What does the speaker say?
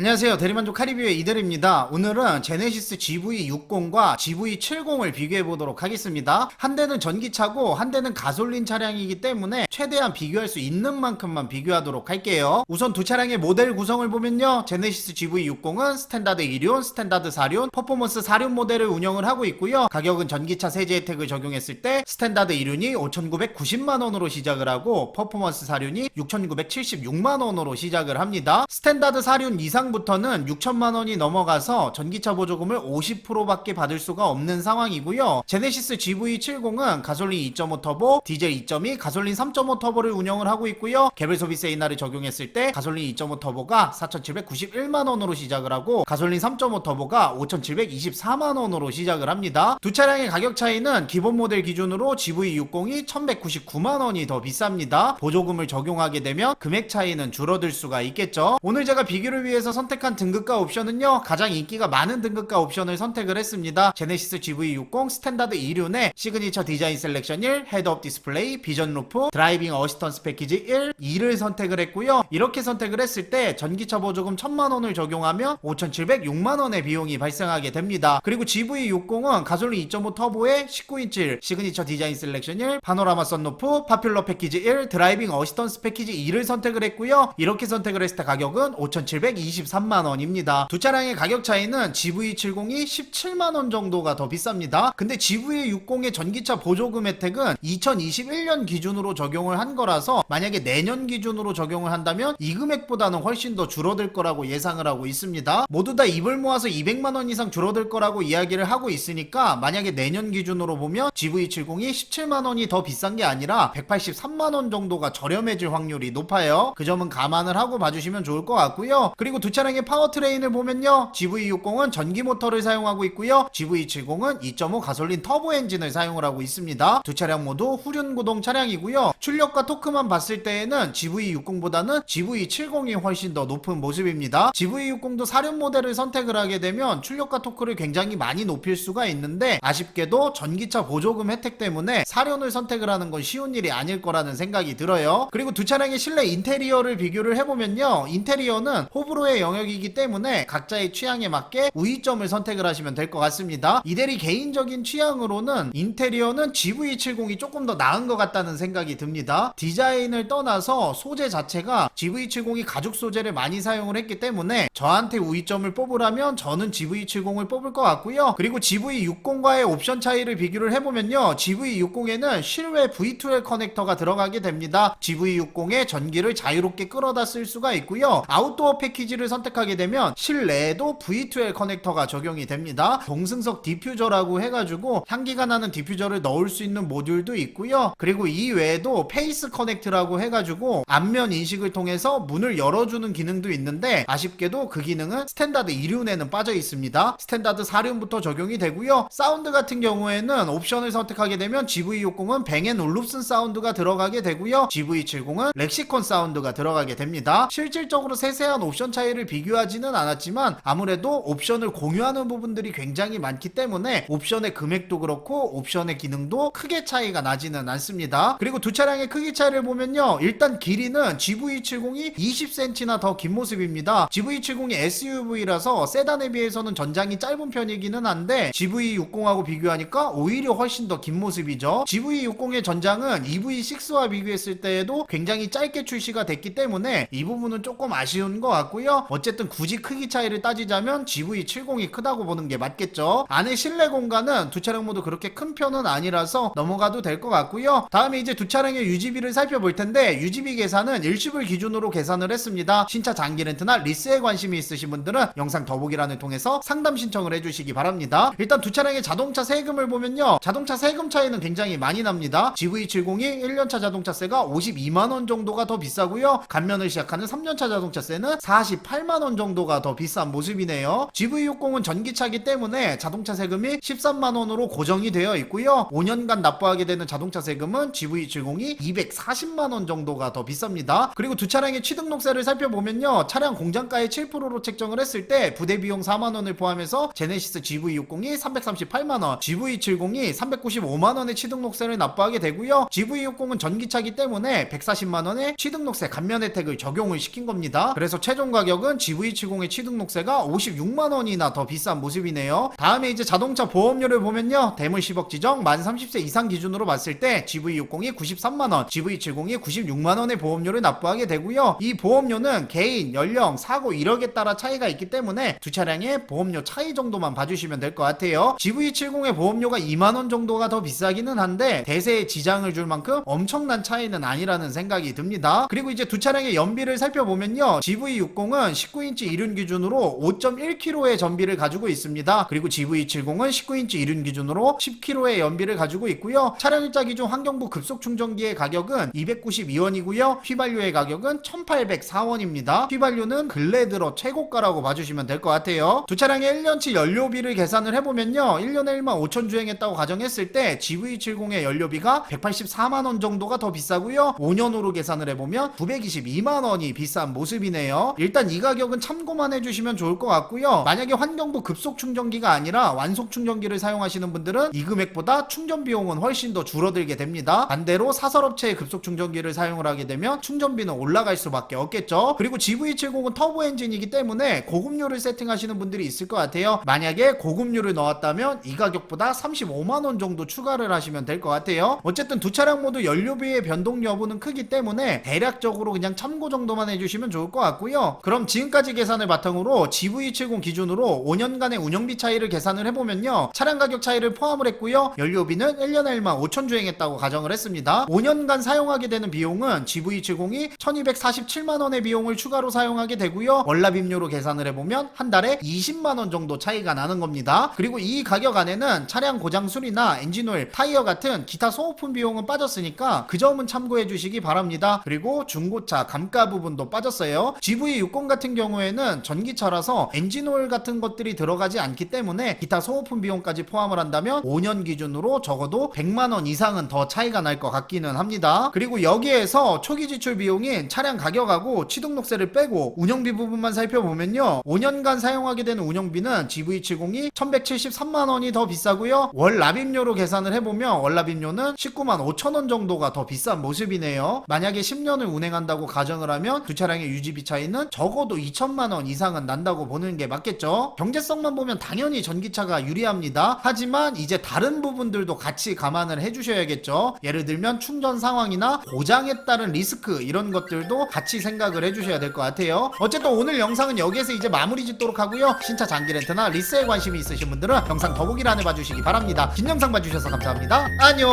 안녕하세요. 대리만족 카리뷰의 이들입니다. 오늘은 제네시스 GV60과 GV70을 비교해 보도록 하겠습니다. 한 대는 전기차고 한 대는 가솔린 차량이기 때문에 최대한 비교할 수 있는 만큼만 비교하도록 할게요. 우선 두 차량의 모델 구성을 보면요. 제네시스 GV60은 스탠다드 2륜, 스탠다드 4륜, 퍼포먼스 4륜 모델을 운영을 하고 있고요. 가격은 전기차 세제 혜택을 적용했을 때 스탠다드 2륜이 5,990만 원으로 시작을 하고 퍼포먼스 4륜이 6,976만 원으로 시작을 합니다. 스탠다드 4륜 이상 부터는 6천만 원이 넘어가서 전기차 보조금을 50%밖에 받을 수가 없는 상황이고요. 제네시스 GV70은 가솔린 2.5 터보, 디젤 2.2, 가솔린 3.5 터보를 운영을 하고 있고요. 개별 소비세 인하를 적용했을 때 가솔린 2.5 터보가 4,791만 원으로 시작을 하고 가솔린 3.5 터보가 5,724만 원으로 시작을 합니다. 두 차량의 가격 차이는 기본 모델 기준으로 GV60이 1,199만 원이 더 비쌉니다. 보조금을 적용하게 되면 금액 차이는 줄어들 수가 있겠죠. 오늘 제가 비교를 위해서 선택한 등급과 옵션은요. 가장 인기가 많은 등급과 옵션을 선택을 했습니다. 제네시스 GV60 스탠다드 2륜의 시그니처 디자인 셀렉션 1, 헤드업 디스플레이, 비전 루프, 드라이빙 어시스턴스 패키지 1, 2를 선택을 했고요. 이렇게 선택을 했을 때 전기차 보조금 1,000만 원을 적용하면 5,706만 원의 비용이 발생하게 됩니다. 그리고 GV60은 가솔린 2.5 터보에 19인치 시그니처 디자인 셀렉션 1, 파노라마 썬루프, 파퓰러 패키지 1, 드라이빙 어시스턴스 패키지 2를 선택을 했고요. 이렇게 선택을 했을 때 가격은 5,723만 원입니다. 두 차량의 가격 차이는 GV70이 17만 원 정도가 더 비쌉니다. 근데 GV60의 전기차 보조금 혜택은 2021년 기준으로 적용을 한 거라서 만약에 내년 기준으로 적용을 한다면 이 금액보다는 훨씬 더 줄어들 거라고 예상을 하고 있습니다. 모두 다 입을 모아서 200만 원 이상 줄어들 거라고 이야기를 하고 있으니까 만약에 내년 기준으로 보면 GV70이 17만 원이 더 비싼 게 아니라 183만 원 정도가 저렴해질 확률이 높아요. 그 점은 감안을 하고 봐주시면 좋을 것 같고요. 그리고 두 차 량의 파워트레인을 보면요. GV60은 전기 모터를 사용하고 있고요. GV70은 2.5 가솔린 터보 엔진을 사용을 하고 있습니다. 두 차량 모두 후륜 구동 차량이고요. 출력과 토크만 봤을 때에는 GV60보다는 GV70이 훨씬 더 높은 모습입니다. GV60도 4륜 모델을 선택을 하게 되면 출력과 토크를 굉장히 많이 높일 수가 있는데 아쉽게도 전기차 보조금 혜택 때문에 4륜을 선택을 하는 건 쉬운 일이 아닐 거라는 생각이 들어요. 그리고 두 차량의 실내 인테리어를 비교를 해보면요. 인테리어는 호불호의 영역이기 때문에 각자의 취향에 맞게 우위점을 선택을 하시면 될 것 같습니다. 이대리 개인적인 취향으로는 인테리어는 GV70이 조금 더 나은 것 같다는 생각이 듭니다. 디자인을 떠나서 소재 자체가 GV70이 가죽 소재를 많이 사용을 했기 때문에 저한테 우위점을 뽑으라면 저는 GV70을 뽑을 것 같고요. 그리고 GV60과의 옵션 차이를 비교를 해보면요. GV60에는 실외 V2L 커넥터가 들어가게 됩니다. GV60에 전기를 자유롭게 끌어다 쓸 수가 있고요. 아웃도어 패키지를 선택하게 되면 실내에도 V2L 커넥터가 적용이 됩니다. 동승석 디퓨저라고 해가지고 향기가 나는 디퓨저를 넣을 수 있는 모듈도 있고요. 그리고 이 외에도 페이스 커넥트라고 해가지고 안면 인식을 통해서 문을 열어주는 기능도 있는데 아쉽게도 그 기능은 스탠다드 2륜에는 빠져 있습니다. 스탠다드 4륜부터 적용이 되고요. 사운드 같은 경우에는 옵션을 선택하게 되면 GV60은 뱅앤 올룹슨 사운드가 들어가게 되고요. GV70은 렉시콘 사운드가 들어가게 됩니다. 실질적으로 세세한 옵션 차이를 비교하지는 않았지만 아무래도 옵션을 공유하는 부분들이 굉장히 많기 때문에 옵션의 금액도 그렇고 옵션의 기능도 크게 차이가 나지는 않습니다. 그리고 두 차량의 크기 차이를 보면요. 일단 길이는 GV70이 20cm나 더 긴 모습입니다. GV70이 SUV라서 세단에 비해서는 전장이 짧은 편이기는 한데 GV60하고 비교하니까 오히려 훨씬 더 긴 모습이죠. GV60의 전장은 EV6와 비교했을 때에도 굉장히 짧게 출시가 됐기 때문에 이 부분은 조금 아쉬운 것 같고요. 어쨌든 굳이 크기 차이를 따지자면 GV70이 크다고 보는 게 맞겠죠. 안에 실내 공간은 두 차량 모두 그렇게 큰 편은 아니라서 넘어가도 될 것 같고요. 다음에 이제 두 차량의 유지비를 살펴볼 텐데 유지비 계산은 일시불 기준으로 계산을 했습니다. 신차 장기 렌트나 리스에 관심이 있으신 분들은 영상 더보기란을 통해서 상담 신청을 해주시기 바랍니다. 일단 두 차량의 자동차 세금을 보면요. 자동차 세금 차이는 굉장히 많이 납니다. GV70이 1년차 자동차세가 52만원 정도가 더 비싸고요. 감면을 시작하는 3년차 자동차세는 48 만원 정도가 더 비싼 모습이네요. GV60은 전기차기 때문에 자동차 세금이 13만원으로 고정이 되어 있고요. 5년간 납부하게 되는 자동차 세금은 GV70이 240만원 정도가 더 비쌉니다. 그리고 두 차량의 취등록세를 살펴보면요. 차량 공장가의 7%로 책정을 했을 때 부대 비용 4만원을 포함해서 제네시스 GV60이 338만원, GV70이 395만원의 취등록세를 납부하게 되고요. GV60은 전기차기 때문에 140만원의 취등록세 감면 혜택을 적용을 시킨 겁니다. 그래서 최종 가격은 가격은 GV70의 취등록세가 56만 원이나 더 비싼 모습이네요. 다음에 이제 자동차 보험료를 보면요. 대물 10억 지정 만 30세 이상 기준으로 봤을 때 GV60이 93만 원, GV70이 96만 원의 보험료를 납부하게 되고요. 이 보험료는 개인, 연령, 사고 이력에 따라 차이가 있기 때문에 두 차량의 보험료 차이 정도만 봐주시면 될 것 같아요. GV70의 보험료가 2만 원 정도가 더 비싸기는 한데 대세에 지장을 줄 만큼 엄청난 차이는 아니라는 생각이 듭니다. 그리고 이제 두 차량의 연비를 살펴보면요. GV60은 19인치 이륜 기준으로 5.1kg의 전비를 가지고 있습니다. 그리고 GV70은 19인치 이륜 기준으로 10kg의 연비를 가지고 있고요. 차량 일자 기준 환경부 급속 충전기의 가격은 292원이고요. 휘발유의 가격은 1,804원입니다. 휘발유는 근래 들어 최고가라고 봐주시면 될 것 같아요. 두 차량의 1년치 연료비를 계산을 해보면요. 1년에 1만 5천 주행했다고 가정했을 때 GV70의 연료비가 184만 원 정도가 더 비싸고요. 5년으로 계산을 해보면 922만 원이 비싼 모습이네요. 일단 이가 격은 참고만 해주시면 좋을 것 같고요. 만약에 환경부 급속 충전기가 아니라 완속 충전기를 사용하시는 분들은 이 금액보다 충전 비용은 훨씬 더 줄어들게 됩니다. 반대로 사설업체의 급속 충전기를 사용을 하게 되면 충전비는 올라갈 수밖에 없겠죠. 그리고 GV70은 터보 엔진이기 때문에 고급료를 세팅하시는 분들이 있을 것 같아요. 만약에 고급료를 넣었다면 이 가격보다 35만 원 정도 추가를 하시면 될 것 같아요. 어쨌든 두 차량 모두 연료비의 변동 여부는 크기 때문에 대략적으로 그냥 참고 정도만 해주시면 좋을 것 같고요. 그럼 지금까지 계산을 바탕으로 GV70 기준으로 5년간의 운영비 차이를 계산을 해보면요. 차량 가격 차이를 포함을 했고요. 연료비는 1년에 1만 5천 주행했다고 가정을 했습니다. 5년간 사용하게 되는 비용은 GV70이 1247만 원의 비용을 추가로 사용하게 되고요. 월납임료로 계산을 해보면 한 달에 20만 원 정도 차이가 나는 겁니다. 그리고 이 가격 안에는 차량 고장 수리나 엔진오일, 타이어 같은 기타 소모품 비용은 빠졌으니까 그 점은 참고해 주시기 바랍니다. 그리고 중고차 감가 부분도 빠졌어요. GV60 같은 경우에는 전기차라서 엔진오일 같은 것들이 들어가지 않기 때문에 기타 소모품 비용까지 포함을 한다면 5년 기준으로 적어도 100만 원 이상은 더 차이가 날 것 같기는 합니다. 그리고 여기에서 초기 지출 비용인 차량 가격하고 취등록세를 빼고 운영비 부분만 살펴보면요. 5년간 사용하게 되는 운영비는 GV70이 1173만 원이 더 비싸고요. 월 납입료로 계산을 해보면 월 납입료는 19만 5천 원 정도가 더 비싼 모습이네요. 만약에 10년을 운행한다고 가정을 하면 두 차량의 유지비 차이는 적어도 2천만 원 이상은 난다고 보는 게 맞겠죠. 경제성만 보면 당연히 전기차가 유리합니다. 하지만 이제 다른 부분들도 같이 감안을 해주셔야겠죠. 예를 들면 충전 상황이나 고장에 따른 리스크 이런 것들도 같이 생각을 해주셔야 될 것 같아요. 어쨌든 오늘 영상은 여기에서 이제 마무리 짓도록 하고요. 신차 장기 렌트나 리스에 관심이 있으신 분들은 영상 더보기란에 봐주시기 바랍니다. 긴 영상 봐주셔서 감사합니다. 안녕.